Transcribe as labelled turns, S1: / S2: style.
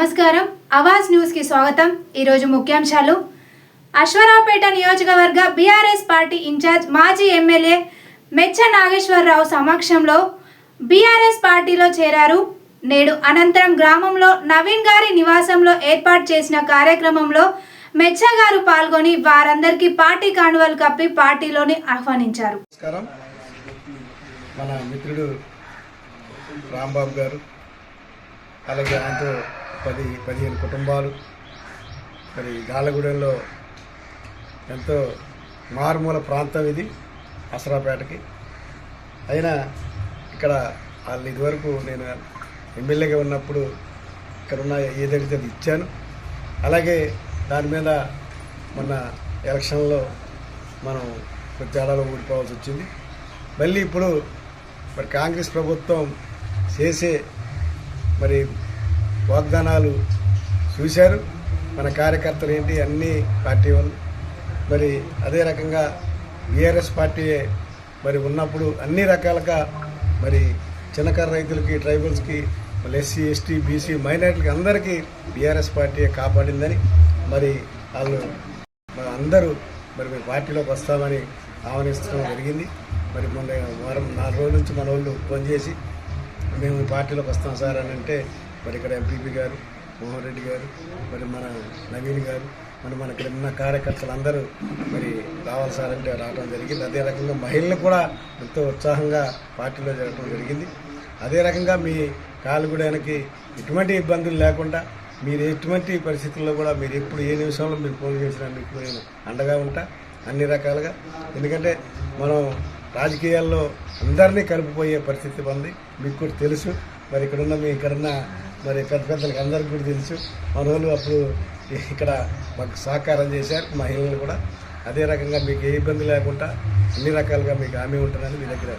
S1: నమస్కారం. అవాజ్ న్యూస్కి స్వాగతం. ఈరోజు ముఖ్యాంశాలు. అశ్వరావుపేట నియోజకవర్గ బీఆర్ఎస్ పార్టీ ఇన్ఛార్జ్ మాజీ ఎమ్మెల్యే మెచ్చ నాగేశ్వరరావు సమక్షంలో బీఆర్ఎస్ పార్టీలో చేరారు. నేడు అనంతరం గ్రామంలో నవీన్ గారి నివాసంలో ఏర్పాటు చేసిన కార్యక్రమంలో మెచ్చ గారు పాల్గొని వారందరికీ పార్టీ కానువలు కప్పి పార్టీలోని ఆహ్వానించారు.
S2: మన మిత్రుడు రాంబాబు గారు అలాగే ఆయనతో పది పదిహేను కుటుంబాలు. మరి గాలగూడెంలో ఎంతో మారుమూల ప్రాంతం ఇది అసరాపేటకి. అయినా ఇక్కడ వాళ్ళు ఇదివరకు నేను ఎమ్మెల్యేగా ఉన్నప్పుడు ఇక్కడ ఉన్న ఏదైతే అది ఇచ్చాను అలాగే దాని మీద మొన్న ఎలక్షన్లో మనం కొంచెం ఊడిపోవాల్సి వచ్చింది. మళ్ళీ ఇప్పుడు మరి కాంగ్రెస్ ప్రభుత్వం చేసే మరి వాగ్దానాలు చూశారు. మన కార్యకర్తలు ఏంటి? అన్ని పార్టీ వాళ్ళు. మరి అదే రకంగా బీఆర్ఎస్ పార్టీ మరి ఉన్నప్పుడు అన్ని రకాలుగా మరి చిన్నకారు రైతులకి ట్రైబల్స్కి మళ్ళీ ఎస్సీ ఎస్టీ బీసీ మైనార్టీలకి అందరికీ బీఆర్ఎస్ పార్టీ కాపాడిందని మరి వాళ్ళు అందరూ మరి మీ పార్టీలోకి వస్తామని ఆహ్వానించడం జరిగింది. మరి మొన్న వారం నాలుగు రోజుల నుంచి మన వాళ్ళు ఫోన్ చేసి మేము పార్టీలోకి వస్తాం సార్ అని అంటే మరి ఇక్కడ ఎంపీపీ గారు మోహన్ రెడ్డి గారు మరి మన నవీన్ గారు మరి మన ఇక్కడ ఉన్న కార్యకర్తలు అందరూ మరి రావాలి సార్ అంటే రావడం జరిగింది. అదే రకంగా మహిళలు కూడా ఎంతో ఉత్సాహంగా పార్టీలో జరగడం జరిగింది. అదే రకంగా మీ కాలుగుడానికి ఎటువంటి ఇబ్బందులు లేకుండా మీరు ఎటువంటి పరిస్థితుల్లో కూడా మీరు ఎప్పుడు ఏ నిమిషంలో మీరు ఫోన్ చేసినా మీకు నేను అండగా ఉంటా అన్ని రకాలుగా. ఎందుకంటే మనం రాజకీయాల్లో అందరినీ కలుపుపోయే పరిస్థితి ఉంది మీకు కూడా తెలుసు. మరి ఇక్కడున్న మీ ఇక్కడున్న మరి పెద్ద పెద్దలకి అందరికీ కూడా తెలుసు. మన వాళ్ళు అప్పుడు ఇక్కడ మాకు సహకారం చేశారు మహిళలు కూడా. అదే రకంగా మీకు ఏ ఇబ్బంది లేకుండా అన్ని రకాలుగా మీకు హామీ ఉంటుందని మీ దగ్గర